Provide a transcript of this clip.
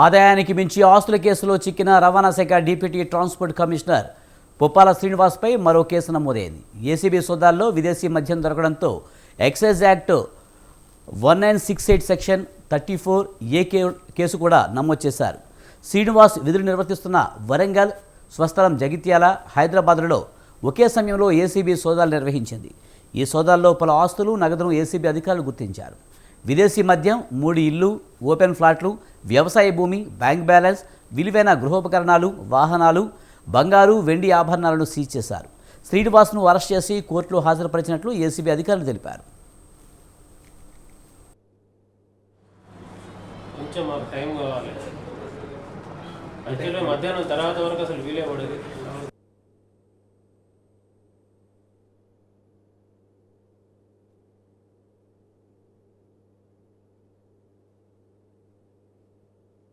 ఆదాయానికి మించి ఆస్తుల కేసులో చిక్కిన రవాణా శాఖ డిప్యూటీ ట్రాన్స్పోర్ట్ కమిషనర్ పుప్పాల శ్రీనివాస్పై మరో కేసు నమోదైంది. ఏసీబీ సోదాల్లో విదేశీ మద్యం దొరకడంతో excise act one nine six eight section thirty four A case కూడా నమోదు చేశారు. శ్రీనివాస్ విధులు నిర్వర్తిస్తున్న వరంగల్ స్వస్థలం జగిత్యాల హైదరాబాద్లలో ఒకే సమయంలో ఏసీబీ సోదాలు నిర్వహించింది. ఈ సోదాల్లో పలు ఆస్తులు నగదును ఏసీబీ అధికారులు గుర్తించారు. విదేశీ మద్యం మూడు ఇల్లు ఓపెన్ ఫ్లాట్లు వ్యవసాయ భూమి బ్యాంక్ బ్యాలెన్స్ విలువైన గృహోపకరణాలు వాహనాలు బంగారు వెండి ఆభరణాలను సీజ్ చేశారు. శ్రీనివాస్ను అరెస్ట్ చేసి కోర్టులో హాజరుపరిచినట్లు ఏసీబీ అధికారులు తెలిపారు. కొంచెం మాకు టైం కావాలి. యాక్చువల్గా మధ్యాహ్నం తర్వాత వరకు అసలు వీలే పడేది.